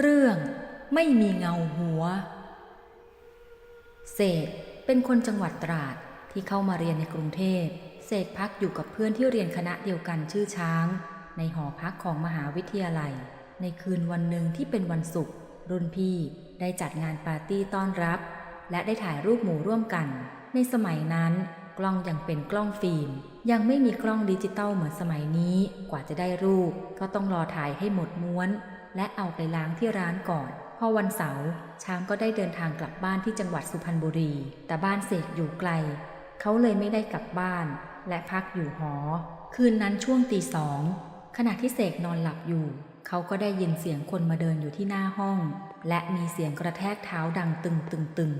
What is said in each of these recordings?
เรื่องไม่มีเงาหัวเสกเป็นคนจังหวัดตราดที่เข้ามาเรียนในกรุงเทพเสกพักอยู่กับเพื่อนที่เรียนคณะเดียวกันชื่อช้าง ในหอพักของมหาวิทยาลัย ในคืนวันหนึ่งที่เป็นวันศุกร์รุ่นพี่ได้จัดงานปาร์ตี้ต้อนรับ และได้ถ่ายรูปหมู่ร่วมกัน ในสมัยนั้น กล้องยังเป็นกล้องฟิล์ม ยังไม่มีกล้องดิจิตอลเหมือนสมัยนี้ กว่าจะได้รูป ก็ต้องรอถ่ายให้หมดม้วน และเอาไปล้างที่ร้านก่อน พอวันเสาร์ช้างก็ได้เดินทางกลับบ้านที่จังหวัดสุพรรณบุรี แต่บ้านเสกอยู่ไกล เขาเลยไม่ได้กลับบ้าน และพักอยู่หอ คืนนั้นช่วงตีสองขณะที่เสกนอนหลับอยู่ เขาก็ได้ยินเสียงคนมาเดินอยู่ที่หน้าห้อง และมีเสียงกระแทกเท้าดังตึงตึงตึง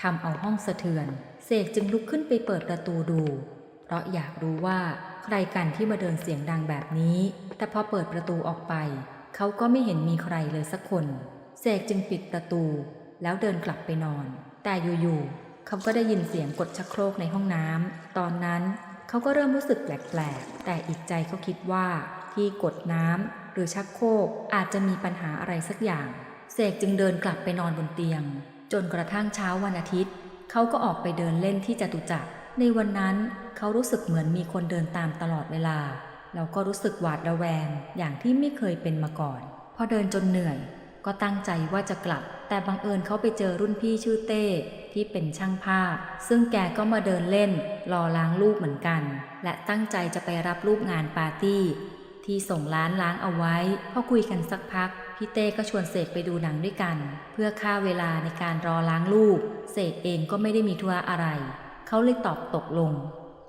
ทำเอาห้องสะเทือน เสกจึงลุกขึ้นไปเปิดประตูดู เพราะอยากรู้ว่าใครกันที่มาเดินเสียงดังแบบนี้ แต่พอเปิดประตูออกไป เขาก็ไม่เห็นมีใครเลยสักคน เสกจึงปิดประตู แล้วเดินกลับไปนอน แต่อยู่ๆเขาก็ได้ยินเสียงกดชักโครกในห้องน้ำตอนนั้นเขาก็เริ่มรู้สึกแปลกๆ แต่อีกใจเขาคิดว่าที่กดน้ำหรือชักโครกอาจจะมีปัญหาอะไรสักอย่าง เสกจึงเดินกลับไปนอนบนเตียง จนกระทั่งเช้าวันอาทิตย์ เขาก็ออกไปเดินเล่นที่จตุจักรในวันนั้นเขารู้สึกเหมือนมีคนเดินตามตลอดเวลา แล้วก็รู้สึกหวาดระแวงอย่างที่ไม่เคยเป็นมาก่อน พอเดินจนเหนื่อย ก็ตั้งใจว่าจะกลับ แต่บังเอิญเขาไปเจอรุ่นพี่ชื่อเต้ที่เป็นช่างภาพ ซึ่งแกก็มาเดินเล่น รอล้างรูปเหมือนกัน และตั้งใจจะไปรับรูปงานปาร์ตี้ ที่ส่งร้านล้างเอาไว้พอคุยกันสักพักพี่เต้ก็ชวนเสกไปดูหนังด้วยกัน เพื่อฆ่าเวลาในการรอล้างรูปเสกเองก็ไม่ได้มีธุระอะไร เขาเลยตอบตกลง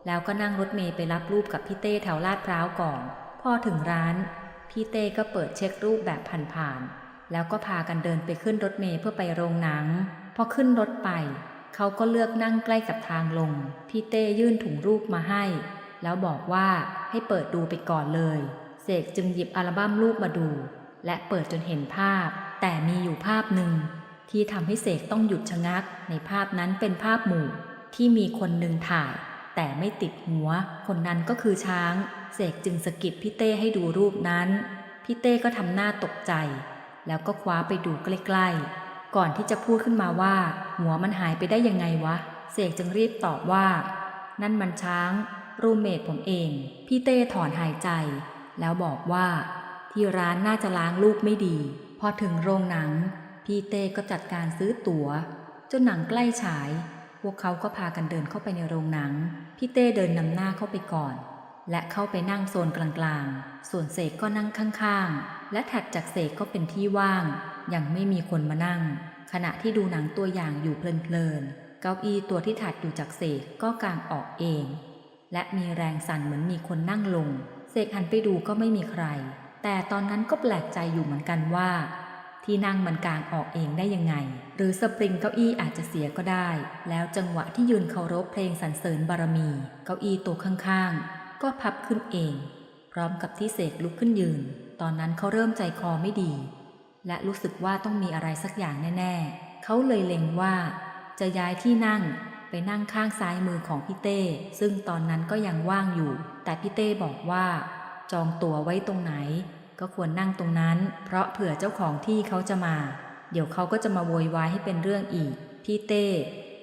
แล้วก็นั่งรถเมย์ไปรับรูปกับพี่เต้แถวลาดพร้าวก่อน พอถึงร้าน พี่เต้ก็เปิดเช็ครูปแบบผ่านๆ แล้วก็พากันเดินไปขึ้นรถเมย์เพื่อไปโรงหนัง พอขึ้นรถไป เขาก็เลือกนั่งใกล้กับทางลง พี่เต้ยื่นถุงรูปมาให้ แล้วบอกว่าให้เปิดดูไปก่อนเลย เสกจึงหยิบอัลบั้มรูปมาดู และเปิดจนเห็นภาพ แต่มีอยู่ภาพหนึ่งที่ทำให้เสกต้องหยุดชะงัก ในภาพนั้นเป็นภาพหมู่ที่มีคนหนึ่งถ่าย แต่ไม่ติดหัว คนนั้นก็คือช้าง เสกจึงสะกิดพี่เต้ให้ดูรูปนั้น พี่เต้ก็ทำหน้าตกใจ แล้วก็คว้าไปดูใกล้ๆ ก่อนที่จะพูดขึ้นมาว่า หัวมันหายไปได้ยังไงวะ เสกจึงรีบตอบว่า นั่นมันช้าง รูเมทผมเอง พี่เต้ถอนหายใจ แล้วบอกว่า ที่ร้านน่าจะล้างลูกไม่ดี พอถึงโรงหนัง พี่เต้ก็จัดการซื้อตั๋วจนหนังใกล้ฉาย พวกเขาก็พากันเดินเข้าไปในโรงหนัง พี่เต้เดินนำหน้าเข้าไปก่อน และเข้าไปนั่งโซนกลางๆ ส่วนเสกก็นั่งข้างๆ และถัดจากเสกก็เป็นที่ว่าง ยังไม่มีคนมานั่ง ขณะที่ดูหนังตัวอย่างอยู่เพลินๆ เก้าอี้ตัวที่ถัดอยู่จากเสกก็กางออกเอง และมีแรงสั่นเหมือนมีคนนั่งลง เสกหันไปดูก็ไม่มีใคร แต่ตอนนั้นก็แปลกใจอยู่เหมือนกันว่า ที่นั่งมันกางออกเองได้ยังไง หรือสปริงเก้าอี้อาจจะเสียก็ได้ แล้วจังหวะที่ยืนเคารพเพลงสรรเสริญบารมี เก้าอี้ตัวข้างๆ ก็พับขึ้นเอง พร้อมกับที่เสกลุกขึ้นยืน ตอนนั้นเขาเริ่มใจคอไม่ดี และรู้สึกว่าต้องมีอะไรสักอย่างแน่ๆ เขาเลยเล็งว่า จะย้ายที่นั่งไปนั่งข้างซ้ายมือของพี่เต้ ซึ่งตอนนั้นก็ยังว่างอยู่ แต่พี่เต้บอกว่า จองตั๋วไว้ตรงไหน ก็ควรนั่งตรงนั้น เพราะเผื่อเจ้าของที่เขาจะมา เดี๋ยวเขาก็จะมาโวยวายให้เป็นเรื่องอีก พี่เต้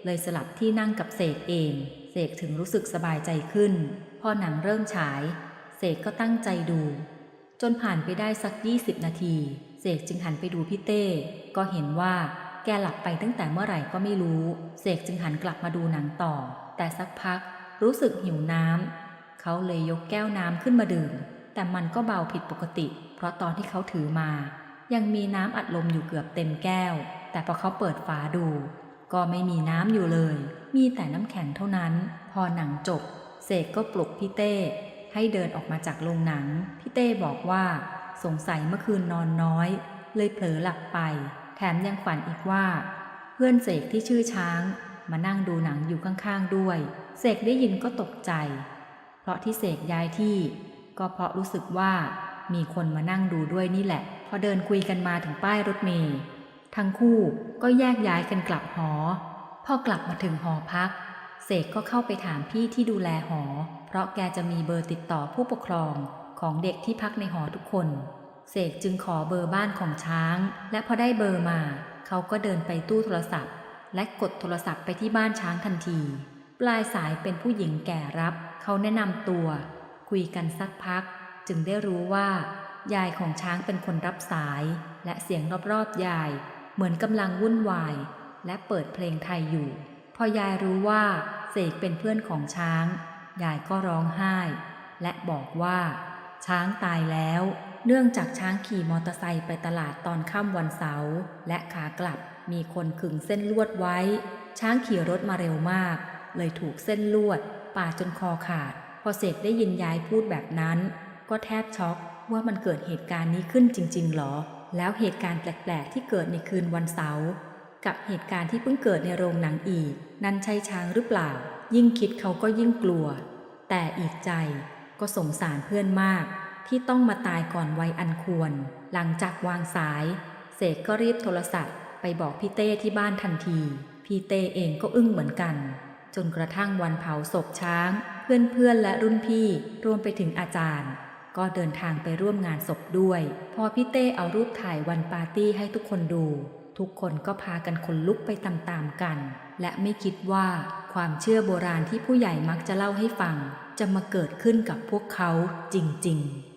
เลยสลับที่นั่งกับเสกเอง เสกถึงรู้สึกสบายใจขึ้น พอหนังเริ่มฉาย เสกก็ตั้งใจดู จนผ่านไปได้สัก 20 นาที เสกจึงหันไปดูพี่เต้ ก็เห็นว่าแกหลับไปตั้งแต่เมื่อไหร่ก็ไม่รู้ เสกจึงหันกลับมาดูหนังต่อ แต่สักพักรู้สึกหิวน้ำเขาเลยยกแก้วน้ำขึ้นมาดื่ม แต่มันก็เบาผิดปกติ เพราะตอนที่เขาถือมา ยังมีน้ำอัดลมอยู่เกือบเต็มแก้ว แต่พอเขาเปิดฝาดู ก็ไม่มีน้ำอยู่เลย มีแต่น้ำแข็งเท่านั้น พอหนังจบ เสกก็ปลุกพี่เต้ ให้เดินออกมาจากโรงหนัง พี่เต้บอกว่า สงสัยเมื่อคืนนอนน้อย เลยเผลอหลับไป แถมยังฝันอีกว่า เพื่อนเสกที่ชื่อช้าง มานั่งดูหนังอยู่ข้างๆด้วย เสกได้ยินก็ตกใจ เพราะที่เสกย้ายที่ ก็เพราะรู้สึกว่ามีคนมานั่งดูด้วยนี่แหละ พอเดินคุยกันมาถึงป้ายรถเมล์ทั้งคู่ก็แยกย้ายกันกลับหอ พอกลับมาถึงหอพัก เสกก็เข้าไปถามพี่ที่ดูแลหอ เพราะแกจะมีเบอร์ติดต่อผู้ปกครองของเด็กที่พักในหอทุกคน เสกจึงขอเบอร์บ้านของช้าง และพอได้เบอร์มา เขาก็เดินไปตู้โทรศัพท์ และกดโทรศัพท์ไปที่บ้านช้างทันที ปลายสายเป็นผู้หญิงแก่รับ เขาแนะนำตัว คุยกันสักพัก จึงได้รู้ว่า ยายของช้างเป็นคนรับสาย และเสียงรอบๆยาย เหมือนกำลังวุ่นวาย และเปิดเพลงไทยอยู่ พอยายรู้ว่าเสกเป็นเพื่อนของช้าง ยายก็ร้องไห้ และบอกว่า ช้างตายแล้ว เนื่องจากช้างขี่มอเตอร์ไซค์ไปตลาดตอนค่ำวันเสาร์และขากลับมีคนขึงเส้นลวดไว้ ช้างขี่รถมาเร็วมาก เลยถูกเส้นลวดปาจนคอขาด อเสกได้ยินยายพูดแบบนั้น ก็แทบช็อกว่ามันเกิดเหตุการณ์นี้ขึ้นจริง ๆ หรอ แล้วเหตุการณ์แปลก ๆ ที่เกิดในคืนวันเสาร์กับเหตุการณ์ที่เพิ่งเกิดในโรงหนังอีก นั่นใช่ช้างหรือเปล่า ยิ่งคิดเขาก็ยิ่งกลัว แต่อีกใจก็สงสารเพื่อนมาก ที่ต้องมาตายก่อนวัยอันควร หลังจากวางสาย เสกก็รีบโทรศัพท์ ไปบอกพี่เต้ที่บ้านทันที พี่เต้เองก็อึ้งเหมือนกัน จนกระทั่งวันเผาศพช้าง เพื่อนๆและรุ่นพี่รวมไปถึงอาจารย์ ก็เดินทางไปร่วมงานศพด้วย พอพี่เต้เอารูปถ่ายวันปาร์ตี้ให้ทุกคนดู ทุกคนก็พากันขนลุกไปตามๆกัน และไม่คิดว่าความเชื่อโบราณที่ผู้ใหญ่มักจะเล่าให้ฟัง จะมาเกิดขึ้นกับพวกเขาจริงๆ